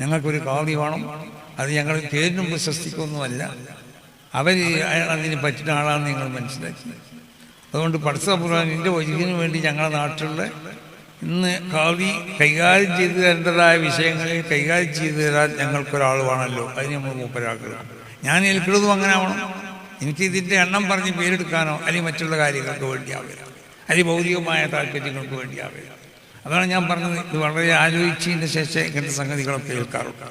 ഞങ്ങൾക്കൊരു കാവി വേണം. അത് ഞങ്ങൾ പേരിനും പ്രശസ്തിക്കൊന്നുമല്ല അവർ അതിന് പറ്റുന്ന ആളാണെന്ന് ഞങ്ങൾ മനസ്സിലാക്കി. അതുകൊണ്ട് പഠിത്തപുറാനിന്റെ ഒഴുകിന് വേണ്ടി ഞങ്ങളുടെ നാട്ടിലുള്ള ഇന്ന് കാവി കൈകാര്യം ചെയ്തു തരേണ്ടതായ വിഷയങ്ങളിൽ കൈകാര്യം ചെയ്തു തരാൻ ഞങ്ങൾക്കൊരാൾ വേണമല്ലോ. അതിന് നമ്മൾ മൂപ്പരാക്കുക ഞാൻ ഏൽക്കുന്നതും അങ്ങനെ ആവണം. എനിക്ക് ഇതിന്റെ എണ്ണം പറഞ്ഞ് പേരെടുക്കാനോ അല്ലെങ്കിൽ മറ്റുള്ള കാര്യങ്ങൾക്ക് വേണ്ടിയാവില്ല അല്ലെങ്കിൽ ഭൗതികമായ താല്പര്യങ്ങൾക്ക് വേണ്ടിയാവില്ല അതാണ് ഞാൻ പറഞ്ഞത്. ഇത് വളരെ ആലോചിച്ചതിന് ശേഷം ഇങ്ങനത്തെ സംഗതികളൊക്കെ കേൾക്കാറുണ്ട്.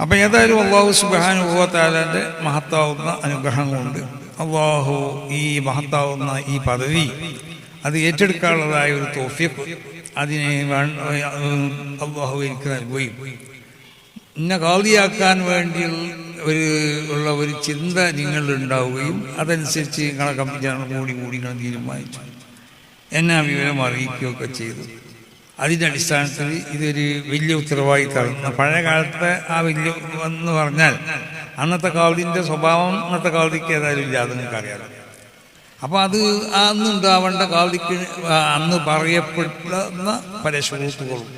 അപ്പം ഏതായാലും അള്ളാഹു സുബാനുഭവത്താലാന്റെ മഹത്താവുന്ന അനുഗ്രഹങ്ങളുണ്ട്. അള്ളാഹു ഈ മഹത്താവുന്ന ഈ പദവി അത് ഏറ്റെടുക്കാനുള്ളതായ ഒരു തോഫിയപ്പ് അതിനെ അള്ളാഹു എനിക്ക് നൽകുകയും ഇന്ന കാതിയാക്കാൻ വേണ്ടി ഒരു ഉള്ള ഒരു ചിന്ത നിങ്ങളിലുണ്ടാവുകയും അതനുസരിച്ച് നിങ്ങളെ കമ്മിറ്റി കൂടി കൂടി നിങ്ങൾ തീരുമാനിച്ചു. എന്നെ വിവരം അറിയിക്കുകയൊക്കെ ചെയ്തു. അതിന്റെ അടിസ്ഥാനത്തിൽ ഇതൊരു വലിയ ഉത്തരവാദിത്തമാണ് പഴയ കാലത്തെ ആ വലിയ എന്ന് പറഞ്ഞാൽ അന്നത്തെ കാവലിന്റെ സ്വഭാവം അന്നത്തെ കാവലിക്ക് ഏതായാലും ഇല്ല അത് നിങ്ങൾക്ക് അറിയാം അപ്പോൾ അത് അന്ന് ഉണ്ടാവേണ്ട കാവലിക്ക് അന്ന് പറയപ്പെടുന്ന പല ഷൂട്ടുകളും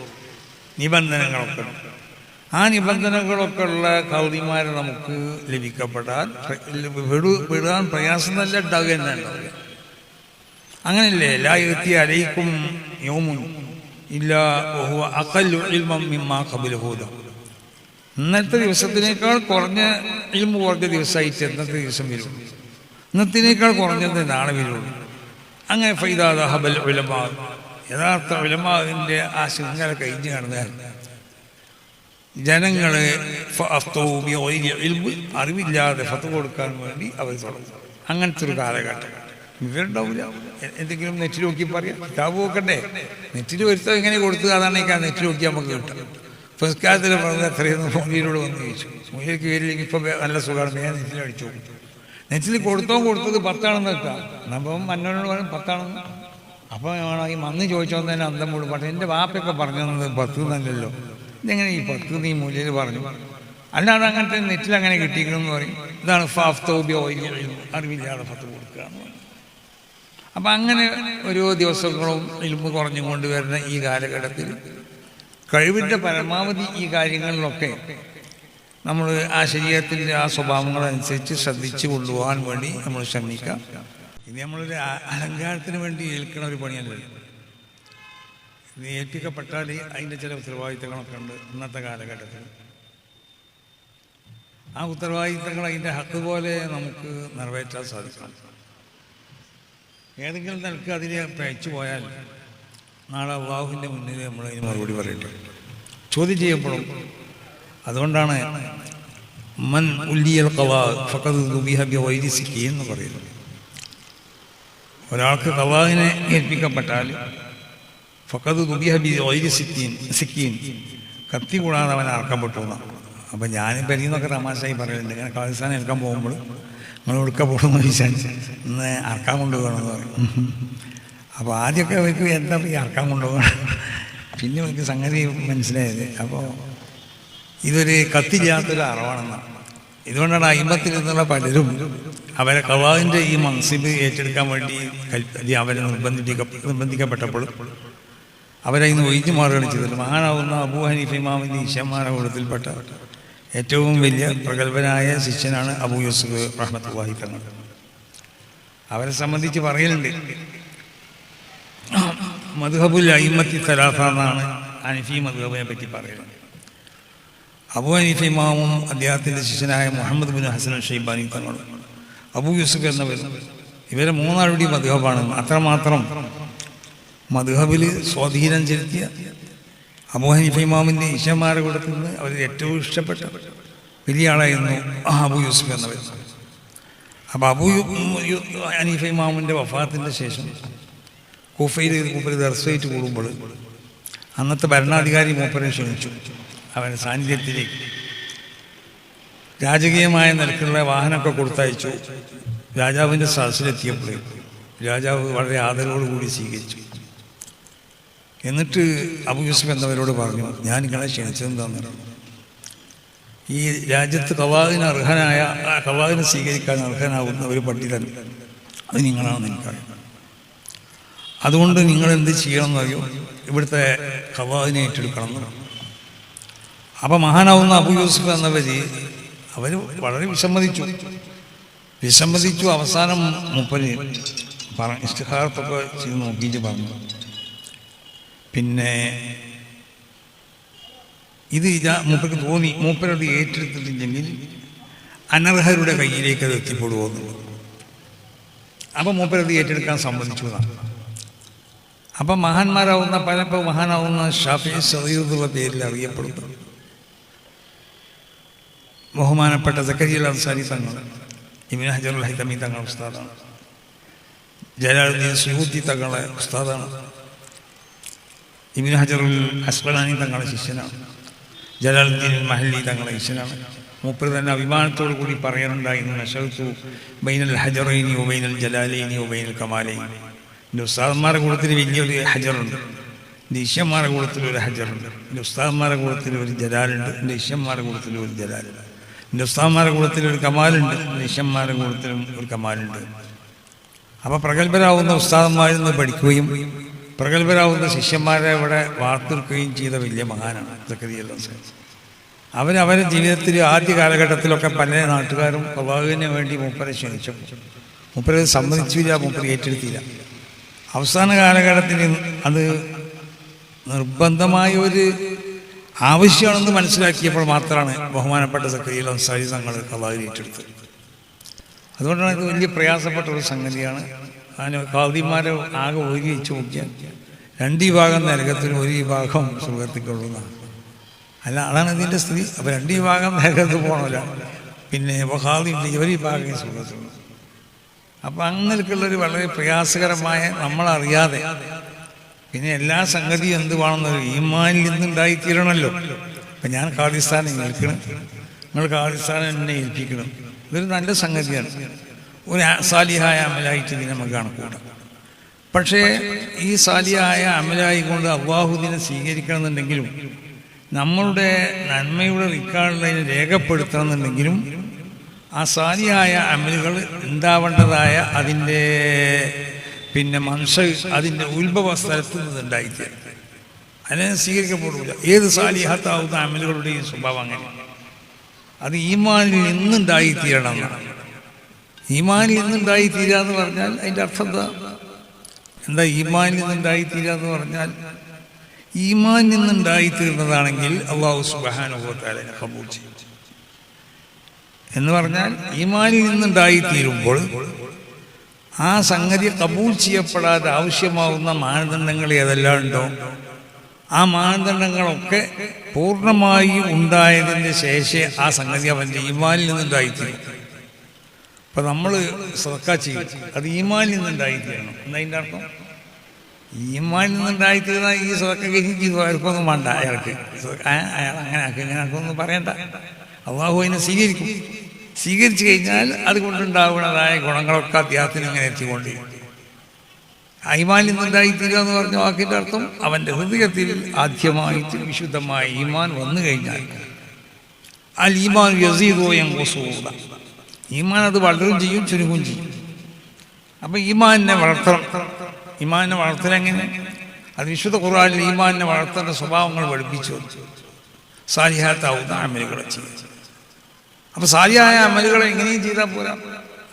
നിബന്ധനകളൊക്കെ. ആ നിബന്ധനകളൊക്കെ ഉള്ള കൗതിമാരെ നമുക്ക് ലഭിക്കപ്പെടാൻ വിടാൻ പ്രയാസം നല്ല ഉണ്ടാവുക തന്നെ ഉണ്ടാവുക അങ്ങനെയല്ലേ? എല്ലാ എത്തി അലയിക്കും യോമുൻ. ഇന്നത്തെ ദിവസത്തിനേക്കാൾ കുറഞ്ഞ ഇൽമ കുറഞ്ഞ ദിവസമായിട്ട് ഇന്നത്തെ ദിവസം വരും. ഇന്നത്തിനേക്കാൾ കുറഞ്ഞത് നാളെ വരുള്ളൂ അങ്ങനെ ഫൈദാദ ഹബൽ ഉലമാ. യഥാർത്ഥ ഉലമാവിന്റെ ആ ശൃംഖല കഴിഞ്ഞ് കടന്നാൽ ജനങ്ങളെ അറിവില്ലാതെ ഫത്ത് കൊടുക്കാൻ വേണ്ടി അവർ തുടങ്ങും. അങ്ങനത്തെ ഒരു കാലഘട്ടം. വിവരമുണ്ടാവില്ല എന്തെങ്കിലും നെറ്റിൽ നോക്കി പറയാം. കിതാബ് നോക്കണ്ടേ? നെറ്റിൽ വരുത്തോ ഇങ്ങനെ കൊടുത്തു അതാണ് ഈ നെറ്റിൽ നോക്കി നമുക്ക് കിട്ടും ക്ലാസ്സിൽ പറഞ്ഞത് എത്രയെന്ന് മോനിയിലൂടെ വന്ന് ചോദിച്ചു. മൊഴിയിലേക്ക് വരില്ലെങ്കിൽ ഇപ്പം നല്ല സുഖമാണ്. ഞാൻ നെറ്റിൽ അടിച്ചു നെറ്റിൽ കൊടുത്തോ കൊടുത്തത് പത്താണെന്ന് വെക്കാം അപ്പം മന്നോട് പറയും പത്താണെന്ന്. അപ്പോൾ ഈ മന്ന് ചോദിച്ചോന്ന് തന്നെ അന്തം മൂടും. പക്ഷേ എന്റെ വാപ്പയൊക്കെ പറഞ്ഞു തന്നത് പത്ത് എന്നല്ലല്ലോ. ഇതെങ്ങനെ ഈ പത്ത് നീ മൂല്യയിൽ പറഞ്ഞു? അല്ലാതെ അങ്ങനത്തെ നെറ്റിൽ അങ്ങനെ കിട്ടിയിരിക്കണമെന്ന് പറയും. ഇതാണ് ഫാഫ്തോബിയോ അറിവില്ലാതെ പത്ത് കൊടുക്കുക എന്ന് പറയും അപ്പം അങ്ങനെ ഓരോ ദിവസങ്ങളും ഇരുമ്പ് കുറഞ്ഞു കൊണ്ടുവരുന്ന ഈ കാലഘട്ടത്തിൽ കഴിവിന്റെ പരമാവധി ഈ കാര്യങ്ങളിലൊക്കെ നമ്മൾ ആ ശരീരത്തിന്റെ ആ സ്വഭാവങ്ങളനുസരിച്ച് ശ്രദ്ധിച്ചു കൊണ്ടുപോകാൻ വേണ്ടി നമ്മൾ ശ്രമിക്കാം. ഇനി നമ്മളൊരു അലങ്കാരത്തിന് വേണ്ടി ഏൽക്കുന്ന ഒരു പണിയല്ല ഇനി ഏൽപ്പിക്കപ്പെട്ടാൽ അതിന്റെ ചില ഉത്തരവാദിത്തങ്ങളൊക്കെ ഉണ്ട് ഇന്നത്തെ കാലഘട്ടത്തിൽ. ആ ഉത്തരവാദിത്തങ്ങൾ അതിന്റെ ഹക്ക് പോലെ നമുക്ക് നിറവേറ്റാൻ സാധിക്കണം ഏതെങ്കിലും നിലയ്ക്ക് അതിനെ പയച്ചു പോയാൽ നാളെ അള്ളാഹുവിന്റെ മുന്നിൽ നമ്മൾ അതിന് മറുപടി പറയട്ടെ. ചോദ്യം ചെയ്യപ്പെടും അതുകൊണ്ടാണ് മൻ ഉല്ലിയൽ കവാ ഫക്കത് ദുബിഹ ബി വൈരി സിക്കി എന്ന് പറയുന്നത്. ഒരാൾക്ക് കവാഹിനെ ഏൽപ്പിക്കപ്പെട്ടാൽ ഫക്കത് ദുബിഹബി വൈരി സിക്കീൻ സിക്കീൻ കത്തി കൂടാതെ അവൻ അറക്കപ്പെട്ടു എന്നാണ്. അപ്പം ഞാൻ പെരിയെന്നൊക്കെ തമാശയായി പറയുന്നുണ്ട്. ഇങ്ങനെ പാകിസ്ഥാൻ എടുക്കാൻ പോകുമ്പോൾ നിങ്ങൾ ഉടുക്ക പോകണമെന്ന് ചോദിച്ചാൽ ഇന്ന് അറക്കാൻ കൊണ്ടുപോകണമെന്ന് പറയും. അപ്പോൾ ആദ്യമൊക്കെ അവർക്ക് എന്താ ഈ അറക്കാൻ കൊണ്ടുപോകണം? പിന്നെ എനിക്ക് സംഗതി മനസ്സിലായത്. അപ്പോൾ ഇതൊരു കത്തില്ലാത്തൊരു അറിവാണെന്നാണ് ഇതുകൊണ്ടാണ് അയിമ്പത്തിൽ നിന്നുള്ള പലരും അവരെ കവാവിന്റെ ഈ മൻസിബ് ഏറ്റെടുക്കാൻ വേണ്ടി കൽപ്പതി അവരെ നിർബന്ധിപ്പിക്ക നിർബന്ധിക്കപ്പെട്ടപ്പോൾ അവരെ ഇന്ന് ഒഴിഞ്ഞു മാറുകയാണ് ചെയ്തത്. മഹാനാവുന്ന അബൂ ഹനീഫ് കൂട്ടത്തിൽപ്പെട്ട ഏറ്റവും വലിയ പ്രഗത്ഭനായ ശിഷ്യനാണ് അബൂ യൂസുഫ് റഹ്മത്തുള്ളാഹി തങ്ങൾ അവരെ സംബന്ധിച്ച് പറയലുണ്ട്. മധുഹബുൽ അയിമത്തി സലാഫ എന്നാണ് അനഫി മധുഹബിനെ പറ്റി പറയുന്നത്. അബു അനിഫി ഇമാമും അദ്ദേഹത്തിന്റെ ശിഷ്യനായ മുഹമ്മദ് ബിൻ ഹസൻ ഷെയ്ബാനി തങ്ങളും അബു യൂസുഫ് എന്നവരും ഇവരെ മൂന്നാളുടെ മധുഹബാണ് അത്രമാത്രം മധുഹബിൽ സ്വാധീനം ചെലുത്തിയ അബു ഹനീഫ് ഇമാമിന്റെ ഈശന്മാരുടെ കൂട്ടത്തിൽ അവർ ഏറ്റവും ഇഷ്ടപ്പെട്ട വലിയ ആളായിരുന്നു അബു യൂസുഫ് എന്നവർ അപ്പോൾ അബു ഹനീഫ് ഇമാമിന്റെ വഫാത്തിന്റെ ശേഷം കൂഫയിൽ മൂപ്പര് ദർശയിട്ട് കൂടുമ്പോൾ അന്നത്തെ ഭരണാധികാരി മൂപ്പരെ ക്ഷണിച്ചു. അവന്റെ സാന്നിധ്യത്തിലേക്ക് രാജകീയമായ നിരക്കുള്ള വാഹനമൊക്കെ കൊടുത്തയച്ചു. രാജാവിന്റെ സദസ്സിലെത്തിയപ്പോൾ രാജാവ് വളരെ ആദരവോടുകൂടി സ്വീകരിച്ചു. എന്നിട്ട് അബു യൂസഫ് എന്നവരോട് പറഞ്ഞു ഞാൻ നിങ്ങളെ ക്ഷണിച്ചതെന്താണെന്ന് ഈ രാജ്യത്ത് കവാദിന് അർഹനായ കവാദിനെ സ്വീകരിക്കാൻ അർഹനാകുന്ന ഒരു പണ്ഡിതൻ അത് നിങ്ങളാണെന്ന് എനിക്കറിയാം. അതുകൊണ്ട് നിങ്ങൾ എന്ത് ചെയ്യണമെന്നറിയോ ഇവിടുത്തെ കവാദിനെ ഏറ്റെടുക്കണം എന്ന് അപ്പം മഹാനാവുന്ന അബു യൂസഫ് എന്നവർ അവർ വളരെ വിസമ്മതിച്ചു. വിസമ്മതിച്ചു അവസാനം മൂപ്പര് പറഞ്ഞു ഇഷ്ടഹാർത്തൊക്കെ ചെയ്ത് നോക്കിയിട്ട് പറഞ്ഞു. പിന്നെ ഇത് മൂപ്പർക്ക് തോന്നി. മൂപ്പരത് ഏറ്റെടുത്തിട്ടില്ലെങ്കിൽ അനർഹരുടെ കയ്യിലേക്ക് അത് എത്തിപ്പെടുമെന്നുള്ളത് അപ്പം മൂപ്പരത് ഏറ്റെടുക്കാൻ സമ്മതിച്ചു എന്നാണ്. അപ്പം മഹാന്മാരാവുന്ന പലപ്പോൾ മഹാനാവുന്ന ഷാഫി സദീർ പേരിൽ അറിയപ്പെടുന്നു. ബഹുമാനപ്പെട്ട സക്കരിയൽ അൻസാരി തങ്ങൾ ഇമിന ഹജറുൽ ഹൈതമി തങ്ങൾ ഉസ്താദാണ്. ജലാലുദ്ദീൻ സുഹൂദ്ദി തങ്ങളെ ഉസ്താദാണ്. ഇമിൻ ഹജറുൽ അസ്ബലാനി തങ്ങളുടെ ശിഷ്യനാണ്. ജലാലുദ്ദീൻ മഹല്ലി തങ്ങളുടെ ശിഷ്യനാണ്. മൂപ്പർ തന്നെ അഭിമാനത്തോടു കൂടി പറയാനുണ്ടായിരുന്നു നഷത്തു ബൈനൽ ഹജറൈനി ഒബൈനൽ ജലാലൈനി ഉബൈനൽ കമാലൈനി. എന്റെ ഉസ്താദന്മാരുടെ കൂട്ടത്തിൽ വലിയൊരു ഹജറുണ്ട്. എന്റെ ഇഷ്യന്മാരുടെ കൂട്ടത്തിൽ ഒരു ഹജറുണ്ട്. എന്റെ ഉസ്താദന്മാരുടെ കൂട്ടത്തിൽ ഒരു ജലാലുണ്ട്. എന്റെ ഇഷ്യന്മാരുടെ കൂട്ടത്തിൽ ഒരു ജലാലുണ്ട്. എന്റെ ഉസ്താദന്മാരുടെ കൂട്ടത്തിൽ ഒരു കമാലുണ്ട്. എന്റെ ഇഷ്യന്മാരുടെ കൂട്ടത്തിലും ഒരു കമാലുണ്ട്. അപ്പോൾ പ്രഗത്ഭരാകുന്ന ഉസ്താദന്മാരിൽ നിന്ന് പഠിക്കുകയും പ്രഗത്ഭരാവുന്ന ശിഷ്യന്മാരെ ഇവിടെ വാർത്തെടുക്കുകയും ചെയ്ത വലിയ മഹാനാണ് സക്കരിയല്ല അവരവരെ ജീവിതത്തിൽ ആദ്യ കാലഘട്ടത്തിലൊക്കെ പല നാട്ടുകാരും പ്രവാഹുവിന് വേണ്ടി മൂപ്പരെ ക്ഷണിച്ചു മൂപ്പരെ സമ്മതിച്ചില്ല മൂപ്പര് ഏറ്റെടുത്തില്ല. അവസാന കാലഘട്ടത്തിൽ അത് നിർബന്ധമായ ഒരു ആവശ്യമാണെന്ന് മനസ്സിലാക്കിയപ്പോൾ മാത്രമാണ് ബഹുമാനപ്പെട്ട സക്രിയിൽ അൻസാരി തങ്ങൾ കലാവിൽ ഏറ്റെടുത്തത്. അതുകൊണ്ടാണ് ഇത് വലിയ പ്രയാസപ്പെട്ട ഒരു സംഗതിയാണ് അതിന് കാതിമാരെ ആകെ ഒരു വെച്ച് നോക്കിയാൽ രണ്ട് വിഭാഗം നരകത്തിന് ഒരു വിഭാഗം സുഖത്തിക്കൊള്ളുന്നതാണ് അല്ല അതാണ് ഇതിന്റെ സ്ത്രീ അപ്പോൾ രണ്ട് വിഭാഗം നരകത്ത് പോകണമല്ല പിന്നെ വഹാദിന്റെ ഒരു വിഭാഗം സുഖത്തുള്ളൂ അപ്പം അങ്ങനെയൊക്കെയുള്ളൊരു വളരെ പ്രയാസകരമായ നമ്മളറിയാതെ പിന്നെ എല്ലാ സംഗതിയും എന്തുവാണെന്നൊരു ഈമാനിൽ നിന്നുണ്ടായിത്തീരണമല്ലോ. അപ്പം ഞാൻ ഖാദിസ്ഥാനെ ഏൽക്കണം. നിങ്ങൾ ഖാദിസ്ഥാനെ എന്നെ ഏൽപ്പിക്കണം. ഇതൊരു നല്ല സംഗതിയാണ്. ഒരു സാലിഹായ അമലായിട്ട് ഇതിനെ നമുക്ക് കണക്കൂടാം പക്ഷേ ഈ സാലിയായ അമലായി കൊണ്ട് അള്ളാഹുദിനെ സ്വീകരിക്കണമെന്നുണ്ടെങ്കിലും നമ്മളുടെ നന്മയുടെ റിക്കാർഡിനെ രേഖപ്പെടുത്തണമെന്നുണ്ടെങ്കിലും ആ സാലിയായ അമലുകൾ ഉണ്ടാവേണ്ടതായ അതിന്റെ പിന്നെ മനുഷ്യ അതിന്റെ ഉത്ഭവ സ്ഥലത്ത് നിന്നുണ്ടായിത്തീരും അതിനെ സ്വീകരിക്കപ്പെടില്ല ഏത് സാലിഹത്താവുന്ന അമലുകളുടെയും സ്വഭാവം അങ്ങനെ. അത് ഈമാനിൽ നിന്നുണ്ടായിത്തീരണം എന്നാണ്. ഈമാനിൽ നിന്നുണ്ടായി എന്ന് പറഞ്ഞാൽ അതിന്റെ അർത്ഥം എന്താ? എന്താ ഈമാനിൽ നിന്നുണ്ടായി എന്ന് പറഞ്ഞാൽ ഈമാൻ നിന്നുണ്ടായിത്തീർന്നതാണെങ്കിൽ അള്ളാഹു സുബാനുഭവത്താലെ കബൂൾ ചെയ്യും. എന്ന് പറഞ്ഞാൽ ഈമാനിൽ നിന്നുണ്ടായി തീരുമ്പോൾ ആ സംഗതി കബൂൾ ചെയ്യപ്പെടാതെ ആവശ്യമാവുന്ന മാനദണ്ഡങ്ങൾ ഏതെല്ലാം ഉണ്ടോ? ആ മാനദണ്ഡങ്ങളൊക്കെ പൂർണമായി ഉണ്ടായതിന് ശേഷം ആ സംഗതി അവന്റെ ഈമാനിൽ നിന്നുണ്ടായിത്തീരും അപ്പം നമ്മൾ സർക്കാർ ചെയ്യും. അത് ഈമാനിൽ നിന്നുണ്ടായിത്തീരണം. എന്നതിന്റെ അർത്ഥം? ഈമാനിൽ നിന്നുണ്ടായിത്തീർന്ന ഈ സ്വതക്ക ചെയ്തു അവർക്കൊന്നും വേണ്ട. അയാൾക്ക്. അയാൾ അങ്ങനെ ആക്കി. ഇങ്ങനെ ആക്കൊന്നും പറയണ്ട. അള്ളാഹു അതിനെ സ്വീകരിക്കും. സ്വീകരിച്ചു കഴിഞ്ഞാൽ അതുകൊണ്ടുണ്ടാവുന്നതായ ഗുണങ്ങളൊക്കെ അദ്ദേഹത്തിന് ഇങ്ങനെ എത്തിക്കൊണ്ടിരിക്കും. ഈമാനിൽ നിന്നുണ്ടായിത്തീരുക എന്ന് പറഞ്ഞ വാക്കിന്റെ അർത്ഥം അവന്റെ ഹൃദയത്തിൽ ആദ്യമായിട്ട് വിശുദ്ധമായ ഈമാൻ വന്നു കഴിഞ്ഞാൽ. അൽ ഈമാൻ യസീദോയം വസൂദ ഈമാൻ അത് വളരുകയും ചെയ്യും ചുരുങ്ങുകയും ചെയ്യും. അപ്പം ഈമാനിനെ വളർത്തണം. ഈമാനിനെ വളർത്തലെങ്ങനെ അത് വിശുദ്ധ ഖുർആാനിൽ ഈമാനിനെ വളർത്തേണ്ട സ്വഭാവങ്ങൾ പഠിപ്പിച്ചു. സാലിഹാത്താവുന്ന അമലുകളെ ചെയ്യും. അപ്പം സാലിഹായ അമലുകളെ എങ്ങനെയും ചെയ്താൽ പോരാ?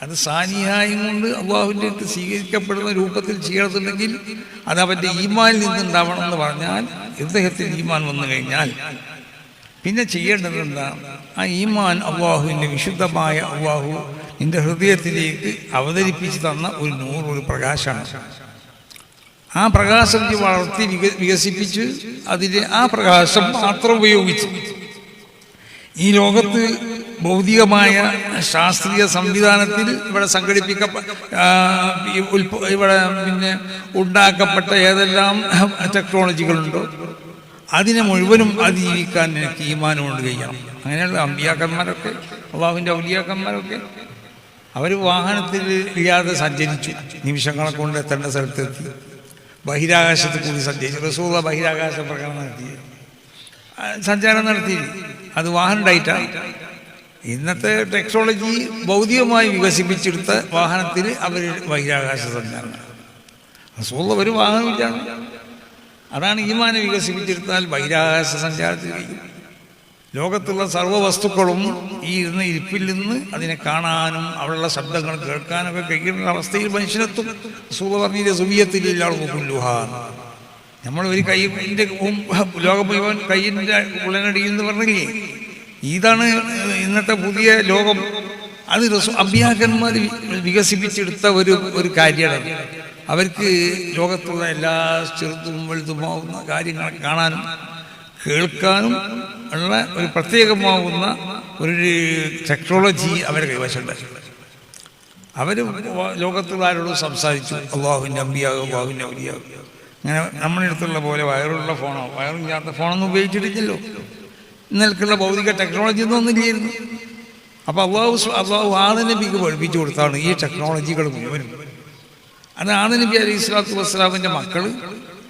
അത് സാലിഹായും കൊണ്ട് അള്ളാഹുവിന്റെ അടുത്ത് സ്വീകരിക്കപ്പെടുന്ന രൂപത്തിൽ ചെയ്യണമെന്നുണ്ടെങ്കിൽ അത് അവന്റെ ഈമാനിൽ നിന്നുണ്ടാവണം എന്ന് പറഞ്ഞാൽ ഇദ്ദേഹത്തിൽ ഈമാൻ വന്നു കഴിഞ്ഞാൽ പിന്നെ ചെയ്യേണ്ടത് എന്താ ആ ഈമാൻ അള്ളാഹുവിന്റെ വിശുദ്ധമായ അള്ളാഹു നിന്റെ ഹൃദയത്തിലേക്ക് അവതരിപ്പിച്ച് തന്ന ഒരു നൂറ് ഒരു പ്രകാശമാണ്. ആ പ്രകാശം വളർത്തി വിക വികസിപ്പിച്ച് അതിന്റെ ആ പ്രകാശം മാത്രം ഉപയോഗിച്ച്. ഈ ലോകത്ത് ഭൗതികമായ ശാസ്ത്രീയ സംവിധാനത്തിൽ ഇവിടെ സംഘടിപ്പിക്ക ഇവിടെ പിന്നെ ഉണ്ടാക്കപ്പെട്ട ഏതെല്ലാം ടെക്നോളജികളുണ്ടോ? അതിനെ മുഴുവനും അതിജീവിക്കാൻ എനിക്ക് ഈമാനം കൊണ്ട് കഴിയണം. അങ്ങനെയുള്ള അമ്പിയാക്കന്മാരൊക്കെ അള്ളാഹുവിന്റെ ഔലിയാക്കന്മാരൊക്കെ അവർ വാഹനത്തിൽ ഇല്ലാതെ സഞ്ചരിച്ചു. നിമിഷങ്ങളെ കൊണ്ട് എത്തേണ്ട സ്ഥലത്തെത്തി. ബഹിരാകാശത്ത് കൂടി സഞ്ചരിച്ചു. റസൂള ബഹിരാകാശ പ്രകടനം നടത്തി. സഞ്ചാരം നടത്തി. അത് വാഹനം ഡൈറ്റാണ് ഇന്നത്തെ ടെക്നോളജി ഭൗതികമായി വികസിപ്പിച്ചെടുത്ത വാഹനത്തിൽ അവർ ബഹിരാകാശ സഞ്ചാരം റസൂള ഒരു വാഹനമില്ലാണ് അതാണ് ഈമാനെ വികസിപ്പിച്ചെടുത്താൽ ബഹിരാകാശ സഞ്ചാരത്തിൽ കഴിയും ലോകത്തുള്ള സർവ വസ്തുക്കളും ഈ ഇരുന്ന ഇരിപ്പിൽ നിന്ന് അതിനെ കാണാനും അവിടെയുള്ള ശബ്ദങ്ങൾ കേൾക്കാനൊക്കെ കഴിയുന്ന അവസ്ഥയിൽ മനുഷ്യനെത്തും. സൂത പറഞ്ഞില്ലേ സുവിയത്തിലില്ലാൾ മുക്കുല്ലുഹാൻ നമ്മൾ ഒരു കൈന്റെ ലോകം മുഴുവൻ കൈയിന്റെ ഉള്ളനടിയിൽ എന്ന് പറഞ്ഞില്ലേ? ഇതാണ് ഇന്നത്തെ പുതിയ ലോകം. അത് അമ്പിയാക്കന്മാർ വികസിപ്പിച്ചെടുത്ത ഒരു ഒരു കാര്യമാണ്. അവർക്ക് ലോകത്തുള്ള എല്ലാ ചെറുതും വലുതുമാവുന്ന കാര്യങ്ങൾ കാണാനും കേൾക്കാനും ഉള്ള ഒരു പ്രത്യേകമാവുന്ന ഒരു ടെക്നോളജി അവരെ കൈവശമുണ്ട്. അവർ ലോകത്തുള്ള ആരോടും സംസാരിച്ചു. അള്ളാഹുവിന്റെ അമ്പിയാകും അള്ളാഹുവിന്റെ അമ്പിയാകും അങ്ങനെ നമ്മുടെ അടുത്തുള്ള പോലെ വയറുള്ള ഫോണോ വയറില്ലാത്ത ഫോണൊന്നും ഉപയോഗിച്ചിട്ടില്ലല്ലോ. ഇന്നൽക്കുള്ള ഭൗതിക ടെക്നോളജി ഒന്നും ഒന്നുമില്ലായിരുന്നു അപ്പോൾ അള്ളാഹു അള്ളാഹു ആദനബിക്ക് പഠിപ്പിച്ചു കൊടുത്താണ് ഈ ടെക്നോളജികൾ മുഴുവനും. അത് ആദനബി അലൈഹി സ്വലാത്തു വസ്സലാമിന്റെ മക്കൾ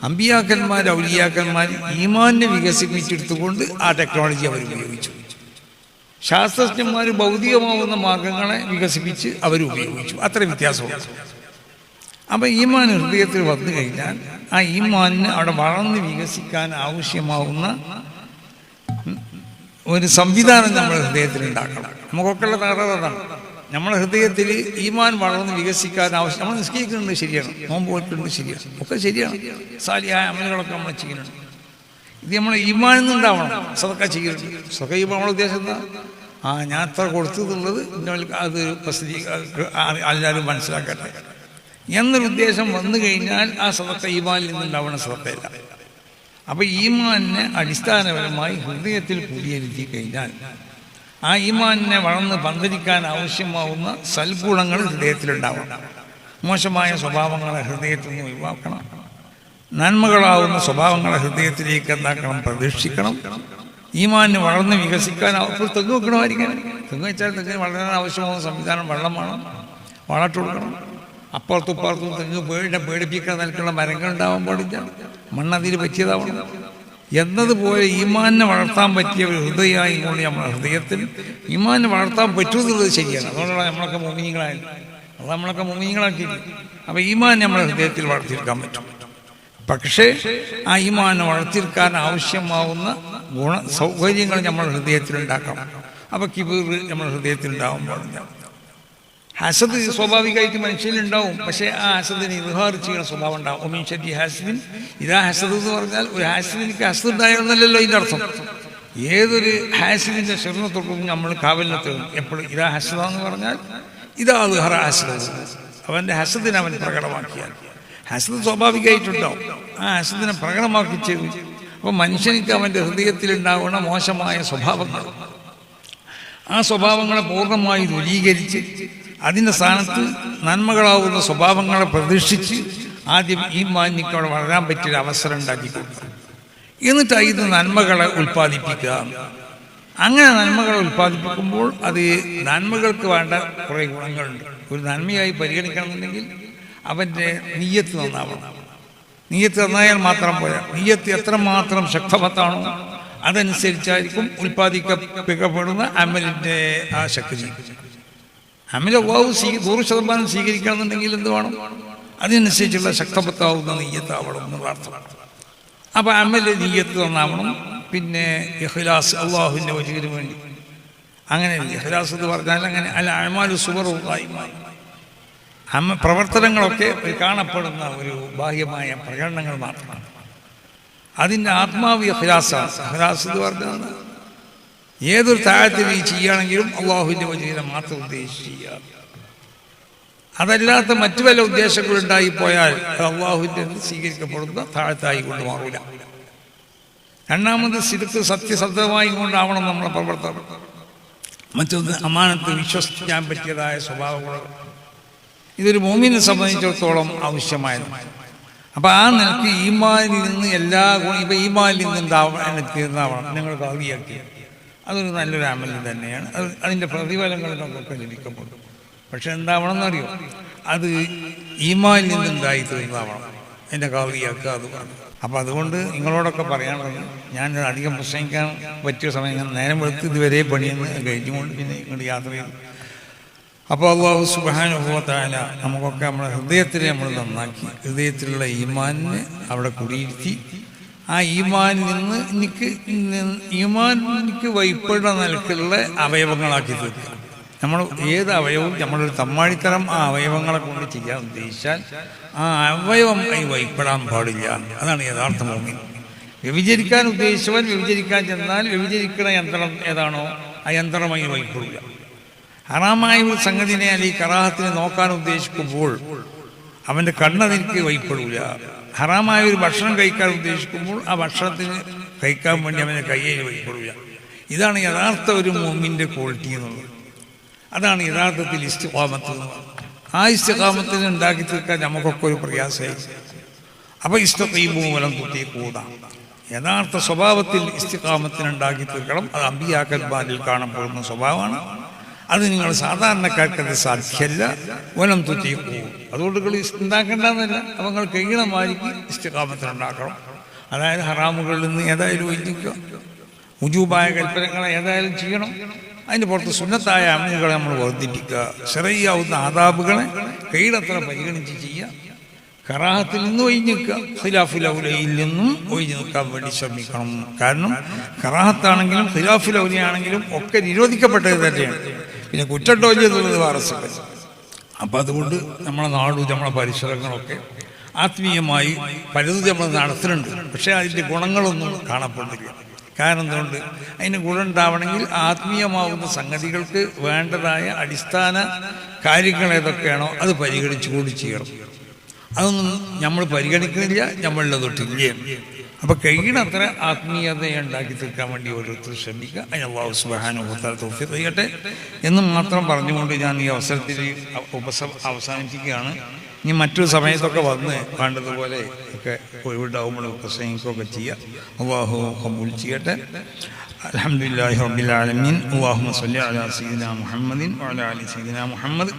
അമ്പിയാക്കന്മാർ ഔലിയാക്കന്മാർ ഈമാനെ വികസിപ്പിച്ചെടുത്തുകൊണ്ട് ആ ടെക്നോളജി അവർ ഉപയോഗിച്ചു. ശാസ്ത്രജ്ഞന്മാർ ഭൗതികമാവുന്ന മാർഗങ്ങളെ വികസിപ്പിച്ച് അവർ ഉപയോഗിച്ചു. അത്ര വ്യത്യാസമുണ്ട്. അപ്പം ഈമാൻ ഹൃദയത്തിൽ വന്നു കഴിഞ്ഞാൽ ആ ഈമാനിന് അവിടെ വളർന്ന് വികസിക്കാൻ ആവശ്യമാവുന്ന ഒരു സംവിധാനം നമ്മൾ ഹൃദയത്തിൽ ഉണ്ടാക്കണം. നമുക്കൊക്കെയുള്ള തകരാറ് നമ്മുടെ ഹൃദയത്തിൽ ഈമാൻ വളർന്ന് വികസിക്കാൻ ആവശ്യം നമ്മൾ നിസ്കരിക്കുന്നുണ്ട് ശരിയാണ്. നോമ്പ് പോയിട്ടുണ്ട് ശരിയാണ്. ഒക്കെ ശരിയാണ്. സാലിയായ അമലുകളൊക്കെ നമ്മൾ ചെയ്യുന്നുണ്ട്. ഇത് നമ്മൾ ഈമാനിൽ നിന്നുണ്ടാവണം. സതൊക്കെ ചെയ്യുന്നുണ്ട്. സതൊക്കെ ചെയ്യുമ്പോൾ നമ്മുടെ ഉദ്ദേശം എന്താ? ആ ഞാൻ അത്ര കൊടുത്തു എന്നുള്ളത് ഇന്നവർക്ക് അത് പ്രസിദ്ധീ എല്ലാവരും മനസ്സിലാക്കട്ടെ. എന്നൊരു ഉദ്ദേശം വന്നു കഴിഞ്ഞാൽ ആ സദക്ക ഈമാനിൽ നിന്നുണ്ടാവണം സദക്കയല്ല. അപ്പോൾ ഈമാനിനെ അടിസ്ഥാനപരമായി ഹൃദയത്തിൽ കൂടിയിരുത്തി കഴിഞ്ഞാൽ ആ ഈമാനിനെ വളർന്ന് പന്തരിക്കാൻ ആവശ്യമാവുന്ന സൽഗുണങ്ങൾ ഹൃദയത്തിലുണ്ടാവണം. മോശമായ സ്വഭാവങ്ങളെ ഹൃദയത്തിൽ നിന്ന് ഒഴിവാക്കണം. നന്മകളാവുന്ന സ്വഭാവങ്ങളെ ഹൃദയത്തിലേക്ക് എന്താക്കണം? പ്രതീക്ഷിക്കണം ഈമാനിന് വളർന്ന് വികസിക്കാൻ അപ്പോൾ തെങ്ങ് വെക്കണമായിരിക്കണം തെങ്ങ് വെച്ചാൽ തെങ്ങിന് വളരാൻ ആവശ്യമാവുന്ന സംവിധാനം വെള്ളം വേണം. വളമിട്ട് കൊടുക്കണം. അപ്പുറത്തും ഇപ്പുറത്തും തെങ്ങ് പേടിനെ പേടിപ്പിക്കാൻ നിൽക്കുന്ന മരങ്ങൾ ഉണ്ടാവാൻ പാടില്ല മണ്ണതിന് പറ്റിയതാവണം. എന്നതുപോലെ ഈമാനെ വളർത്താൻ പറ്റിയ ഒരു ഹൃദയമായി കൊണ്ട് നമ്മുടെ ഹൃദയത്തിൽ ഈമാനെ വളർത്താൻ പറ്റുമെന്നുള്ളത് ശരിയാണ്. അതുകൊണ്ടാണ് നമ്മളൊക്കെ മോമിനികളായത് അത് നമ്മളൊക്കെ മോമിനികളാക്കിയില്ല അപ്പോൾ ഈമാൻ നമ്മുടെ ഹൃദയത്തിൽ വളർത്തിയെടുക്കാൻ പറ്റും. പക്ഷേ ആ ഈമാനെ വളർത്തിയെടുക്കാൻ ആവശ്യമാവുന്ന ഗുണ സൗകര്യങ്ങൾ നമ്മുടെ ഹൃദയത്തിൽ ഉണ്ടാക്കണം അപ്പോൾ കിബീർ നമ്മുടെ ഹൃദയത്തിൽ ഉണ്ടാവാൻ പാടില്ല ഹസദ് സ്വാഭാവികമായിട്ട് മനുഷ്യനുണ്ടാവും പക്ഷേ ആ ഹസദിന് ഇർഹാർ ചെയ്യുന്ന സ്വഭാവം ഉണ്ടാവും. ഒമീൻ ഷരി ഹാസിദിൻ ഇതാ ഹസദ് എന്ന് പറഞ്ഞാൽ ഒരു ഹാസിദിനിക്ക് ഹസദ് ഉണ്ടായിരുന്നല്ലോ ഇതിന്റെ അർത്ഥം. ഏതൊരു ഹാസിദിന്റെ ശരണത്തൊട്ടും നമ്മൾ കാവലിനെത്തും എപ്പോഴും ഇതാ ഹസദ എന്ന് പറഞ്ഞാൽ ഇതാ ഹറ ഹസദ്. അവന്റെ ഹസദിനെ അവൻ പ്രകടമാക്കിയാൽ. ഹസദ് സ്വാഭാവികമായിട്ടുണ്ടാവും. ആ ഹസദിനെ പ്രകടമാക്കി ചെയ്തു. അപ്പോൾ മനുഷ്യനിക്ക് അവന്റെ ഹൃദയത്തിലുണ്ടാവുന്ന മോശമായ സ്വഭാവങ്ങൾ. ആ സ്വഭാവങ്ങളെ പൂർണമായി ദൂരീകരിച്ച് അതിന്റെ സ്ഥാനത്ത് നന്മകളാവുന്ന സ്വഭാവങ്ങളെ പ്രതീക്ഷിച്ച് ആദ്യം ഈ മാന്യക്കോടെ വളരാൻ പറ്റിയ അവസരം ഉണ്ടാക്കി കൊടുക്കുക എന്നിട്ട് ഇത് നന്മകളെ ഉൽപ്പാദിപ്പിക്കുക. അങ്ങനെ നന്മകളെ ഉൽപ്പാദിപ്പിക്കുമ്പോൾ അത് നന്മകൾക്ക് വേണ്ട കുറേ ഗുണങ്ങളുണ്ട്. ഒരു നന്മയായി പരിഗണിക്കണമെന്നുണ്ടെങ്കിൽ അവന്റെ നീയത്ത് നന്നാവണം. നീയത്ത് നന്നായാൽ മാത്രം പോരാ. നീയത്ത് എത്രമാത്രം ശക്തമത്താണോ അതനുസരിച്ചായിരിക്കും ഉൽപ്പാദിക്കപ്പെടുന്ന അമലിന്റെ ആ ശക്തി. അമൽ വാവ് സ്വീ നൂറ് ശതമാനം സ്വീകരിക്കണമെന്നുണ്ടെങ്കിൽ എന്ത് വേണം? അതിനനുസരിച്ചുള്ള ശക്തപത്താവുന്ന നീയത്താവണം എന്ന് പ്രാർത്ഥന. അപ്പോൾ അമൽ നീയത്ത് നന്നാവണം. പിന്നെ ഇഖ്ലാസ് അള്ളാഹുവിന്റെ വജുവിന് വേണ്ടി. അങ്ങനെ ഇഖ്ലാസ് എന്ന് പറഞ്ഞാൽ അങ്ങനെ അല്ല അഴമാലു സുബറുമായി അമ്മ പ്രവർത്തനങ്ങളൊക്കെ കാണപ്പെടുന്ന ഒരു ബാഹ്യമായ പ്രകടനങ്ങൾ മാത്രമാണ്. അതിന്റെ ആത്മാവ് ഹിലാസാണ് ഇഹ്ലാസ് എന്ന് പറഞ്ഞാൽ ഏതൊരു താഴത്തിൽ നീ ചെയ്യുകയാണെങ്കിലും അള്ളാഹുവിന്റെ വജീനെ മാത്രം ഉദ്ദേശിച്ച് അതല്ലാത്ത മറ്റു വല്ല ഉദ്ദേശങ്ങളുണ്ടായി പോയാൽ അള്ളാഹുവിന്റെ സ്വീകരിക്കപ്പെടുന്ന താഴത്തായി കൊണ്ട് മാറൂല. രണ്ടാമത് സിരുക്ക് സത്യസന്ധമായി കൊണ്ടാവണം നമ്മളെ പ്രവർത്തനം. മറ്റൊന്ന് അമാനത്ത് വിശ്വസിക്കാൻ പറ്റിയതായ സ്വഭാവങ്ങൾ ഇതൊരു മോമിനെ സംബന്ധിച്ചിടത്തോളം ആവശ്യമായതാണ് അപ്പോൾ ആ നിലയ്ക്ക് ഈമാനിൽ നിന്ന് എല്ലാ ഗുണം ഇപ്പം ഈമാനിൽ നിന്ന് എന്താവണം എന്നെ തീർന്നാവണം. നിങ്ങൾ കവിയാക്കി അതൊരു നല്ലൊരു അമൽ തന്നെയാണ്. അത് അതിന്റെ പ്രതിഫലങ്ങൾ നമുക്ക് ലഭിക്കപ്പെടും പക്ഷെ എന്താവണം അത് ഈമാനിൽ നിന്നുണ്ടായി തീർന്നാവണം എന്റെ കവിയാക്കുക അത് പറഞ്ഞു അപ്പോൾ അതുകൊണ്ട് നിങ്ങളോടൊക്കെ പറയാനുള്ളത് ഞാൻ അധികം പ്രസംഗിക്കാൻ പറ്റിയ സമയം ഞാൻ നേരം വെളുത്ത് ഇതുവരെ പണിയെന്ന് കഴിഞ്ഞുകൊണ്ട് പിന്നെ ഇങ്ങോട്ട് യാത്ര ചെയ്തു. അപ്പോൾ അള്ളാഹു സുബാനുഭവത്തായ നമുക്കൊക്കെ നമ്മുടെ ഹൃദയത്തിനെ നമ്മൾ നന്നാക്കി ഹൃദയത്തിലുള്ള ഈമാനിനെ അവിടെ കുടിയിരുത്തി ആ ഈമാൻ നിന്ന് എനിക്ക് ഈമാൻ എനിക്ക് വൈപ്പുള്ള നിലക്കുള്ള അവയവങ്ങളാക്കി തീർക്കുക. നമ്മൾ ഏത് അവയവവും നമ്മളൊരു തമ്മാടിത്തരം ആ അവയവങ്ങളെ കൊണ്ട് ചെയ്യാൻ ഉദ്ദേശിച്ചാൽ ആ അവയവം ഈ വൈപ്പെടാൻ പാടില്ല. അതാണ് യഥാർത്ഥ ഭൂമി വ്യഭിചരിക്കാൻ ഉദ്ദേശിച്ചവൻ വ്യഭിചരിക്കാൻ ചെന്നാൽ വ്യഭിചരിക്കുന്ന യന്ത്രം ഏതാണോ ആ യന്ത്രമായി വൈപ്പെടില്ല ഹറാമായ ഒരു സംഗതിനെ അല്ലെങ്കിൽ കറാഹത്തിനെ നോക്കാൻ ഉദ്ദേശിക്കുമ്പോൾ അവന്റെ കണ്ണതിരിക്ക് വൈപ്പെടില്ല ഹറാമായ ഒരു ഭക്ഷണം കഴിക്കാൻ ഉദ്ദേശിക്കുമ്പോൾ ആ ഭക്ഷണത്തിന് കഴിക്കാൻ വേണ്ടി അവനെ കയ്യിൽ വയ്ക്കൊള്ളുക ഇതാണ് യഥാർത്ഥ ഒരു മോമിന്റെ ക്വാളിറ്റി എന്നുള്ളത്. അതാണ് യഥാർത്ഥത്തിൽ എന്ന് ആ ഇഷ്ടകാമത്തിന് ഉണ്ടാക്കി തീർക്കാൻ നമുക്കൊക്കെ ഒരു പ്രയാസമായി. അപ്പോൾ ഇഷ്ടത്തീബു മൂലം കുത്തി കൂടാം. യഥാർത്ഥ സ്വഭാവത്തിൽ ഇസ്തിഖാമത്തിന് ഉണ്ടാക്കി തീർക്കണം. അത് അമ്പിയാക്കൽമാരിൽ കാണപ്പെടുന്ന സ്വഭാവമാണ്. അത് നിങ്ങൾ സാധാരണക്കാർക്കത് സാധ്യല്ല. വനം പോകും അതുകൊണ്ട് നിങ്ങൾ ഉണ്ടാക്കേണ്ടെന്നല്ല അവങ്ങൾ നിങ്ങൾ ഇഷ്ടകാമത്തിനുണ്ടാക്കണം അതായത് ഹറാമുകളിൽ നിന്ന് ഏതായാലും ഒഴിഞ്ഞിക്കുക ഉജൂബായ കൽപ്പനകളെ ഏതായാലും ചെയ്യണം. അതിന് പുറത്ത് സുന്നത്തായ അമലുകളെ നമ്മൾ വർദ്ധിപ്പിക്കുക. ചെറിയാവുന്ന ആദാബുകളെ കൈയിടത്ര പരിഗണിച്ച് ചെയ്യുക. കറാഹത്തിൽ നിന്ന് ഒഴിഞ്ഞു നിൽക്കുക. ഖിലാഫുലൗലയിൽ നിന്നും ഒഴിഞ്ഞു നിൽക്കാൻ വേണ്ടി ശ്രമിക്കണം. കാരണം കറാഹത്താണെങ്കിലും ഖിലാഫുലൗലയാണെങ്കിലും ഒക്കെ നിരോധിക്കപ്പെട്ടത് തന്നെയാണ്. പിന്നെ കുറ്റട്ടോ എന്നുള്ളത് വാറസില്ല അപ്പം അതുകൊണ്ട് നമ്മളെ നാടും നമ്മുടെ പരിസരങ്ങളൊക്കെ ആത്മീയമായി പലതും നമ്മൾ നടത്തുന്നുണ്ട്. പക്ഷേ അതിന്റെ ഗുണങ്ങളൊന്നും കാണപ്പെടുന്നില്ല. കാരണം എന്തുകൊണ്ട്? അതിന് ഗുണം ഉണ്ടാവണമെങ്കിൽ ആത്മീയമാവുന്ന സംഗതികൾക്ക് വേണ്ടതായ അടിസ്ഥാന കാര്യങ്ങൾ ഏതൊക്കെയാണോ അത് പരിഗണിച്ചു കൂടി ചെയ്യണം. അതൊന്നും നമ്മൾ പരിഗണിക്കുന്നില്ല നമ്മളുടെ തൊട്ടില്ല. അപ്പോൾ കഴിയണത്ര ആത്മീയത ഉണ്ടാക്കി തീർക്കാൻ വേണ്ടി ഓരോരുത്തർ ശ്രമിക്കുക. അള്ളാഹു സുബാനുഭവത്താൽ തോഫിക്ക് ചെയ്യട്ടെ എന്ന് മാത്രം പറഞ്ഞുകൊണ്ട് ഞാൻ ഈ അവസരത്തിൽ ഉപസ അവസാനിപ്പിക്കുകയാണ്. ഇനി മറ്റു സമയത്തൊക്കെ വന്ന് വേണ്ടതുപോലെ ഒക്കെ ഒഴിവുണ്ടാവുമ്പോൾ പ്രസംഗിക്കുകയൊക്കെ ചെയ്യാം. അള്ളാഹു കബൂൽ ചെയ്യട്ടെ. അലഹമുല്ലാഹി റബ്ബിൽ ആലമീൻ. അള്ളാഹു സല്ലി അലാ സീദിന മുഹമ്മദിൻ അലാ അലി സീദിന മുഹമ്മദ്.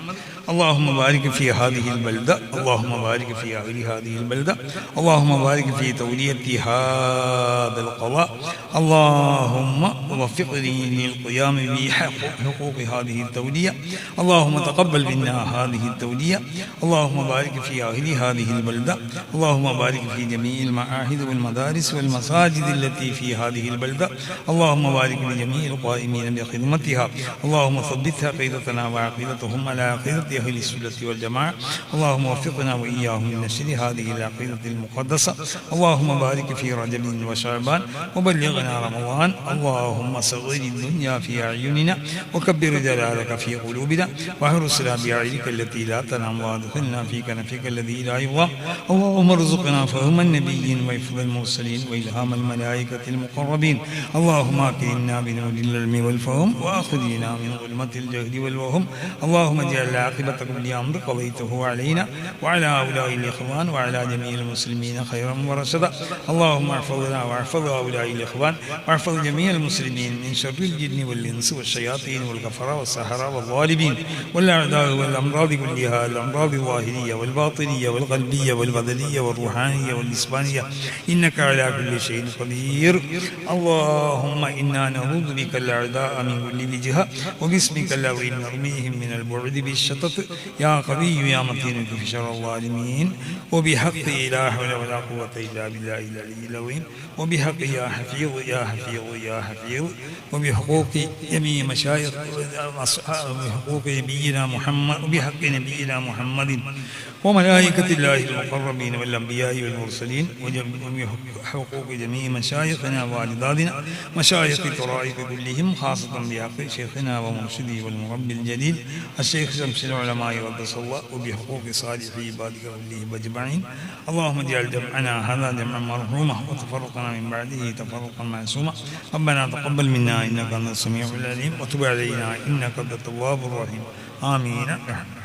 اللهم بارك في هذه البلدة اللهم بارك في أهل هذه البلدة اللهم بارك في تولية هذا القضاء اللهم وفقني للقيام بحقوق هذه التولية اللهم تقبل منا هذه التولية اللهم بارك في أهل هذه البلدة اللهم بارك في جميع المعاهد والمدارس والمساجد التي في هذه البلدة اللهم بارك لجميع القائمين بخدمتها اللهم ثبت عقيدتنا وعقيدتهم على عقيدة أهل السنة والجماعة. اللهم وفقنا وإياهم لنشر هذه العقيدة المقدسة. اللهم بارك في رجب وشعبان. وبلغنا رمضان. اللهم صغر الدنيا في أعيننا. وكبر جلالك في قلوبنا. واحرسنا بعينك التي لا تنام. وأدخلنا في كنفك الذي لا يضام اللهم ارزقنا فهم النبيين وحفظ المرسلين وإلهام الملائكة المقربين. اللهم أكرمنا بنور العلم والفهم. وأخذنا من ظلمة الجهل والوهم. اللهم اجعل عاقبة كل أمر قضيته علينا وعلى هؤلاء الإخوان وعلى جميع المسلمين خيرا ورشدا. اللهم احفظنا واحفظ هؤلاء الإخوان واحفظ جميع المسلمين من شر الجن والإنس والشياطين والكفرة والسحرة والظالمين والأعداء والأمراض كلها الأمراض الظاهرية والباطنية والقلبية والبدنية والروحانية والجسمانية. إنك على كل شيء قدير. اللهم إنا نعوذ بك الأعداء من كل وجهة وباسمك الذي نرميهم من البعد بالشطط يا قوي يا متين في شر الظالمين. وبحق لا حول ولا قوة إلا بالله العلي العظيم. وبحق يا حفيظ يا حفيظ يا حفيظ. وبحقوق جميع مشايخ وبحقوق نبينا محمد وبحق نبينا محمد. وملائكة الله المقربين والأنبياء والمرسلين. وحقوق جميع مشايخنا والدادنا. مشايخ الطرائق كلهم خاصة بحق شيخنا ومرشدي والمربي الجليل الشيخ شمس العلماء الله وبحقوق صالح عبادك كلهم أجمعين اللهم اجعل جمعنا هذا جمعا مرحوما وتفرقنا من بعده تفرقا معصوما. ربنا تقبل منا إنك أنت السميع العليم وتب علينا إنك أنت التواب الرحيم. آمين. برحمتك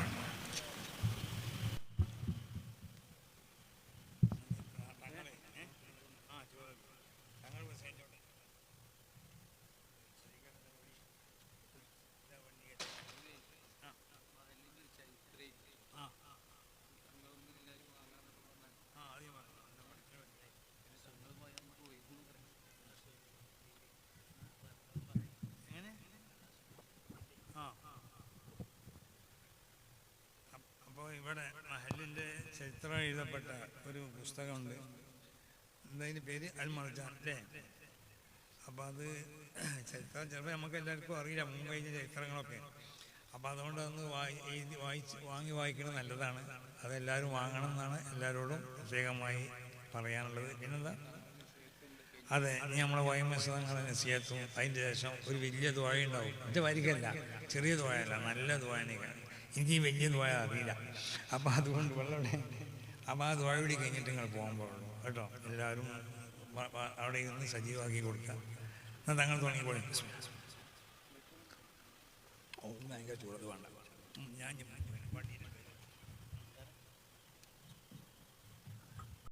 ഇവിടെ മഹലിന്റെ ചരിത്രം എഴുതപ്പെട്ട ഒരു പുസ്തകമുണ്ട്. എന്താ പേര് അൽമർജാൻ അല്ലേ? അപ്പോൾ അത് ചരിത്രം ചിലപ്പോൾ നമുക്ക് എല്ലാവർക്കും അറിയില്ല മുമ്പ് കഴിഞ്ഞ ചരിത്രങ്ങളൊക്കെ. അപ്പോൾ അതുകൊണ്ട് അന്ന് വായി എഴുതി വായിച്ച് വാങ്ങി വായിക്കുന്നത് നല്ലതാണ്. അതെല്ലാവരും വാങ്ങണം എന്നാണ് എല്ലാവരോടും പ്രത്യേകമായി പറയാനുള്ളത്. പിന്നെന്താ? അതെ ഇനി നമ്മളെ വൈമസങ്ങളെ നസിയത്തും അതിന്റെ ശേഷം ഒരു വലിയ ദ്വായ ഉണ്ടാവും എന്റെ വരികയല്ല ചെറിയ ദ്വായല്ല നല്ല ദ്വായനിക്കാണ് എനിക്ക് ഈ വലിയ ദ്വായ അറിയില്ല. അപ്പം അതുകൊണ്ട് വെള്ളം അപ്പം ആ ദ്വായ കൂടി കഴിഞ്ഞിട്ട് നിങ്ങൾ പോകാൻ പാടുള്ളൂ. കേട്ടോ? എല്ലാവരും അവിടെ ഇരുന്ന് സജീവമാക്കി കൊടുക്കുക എന്നാൽ തങ്ങൾ തുടങ്ങിക്കോളി. ഭയങ്കര ചൂടത് വേണ്ട. ഞാൻ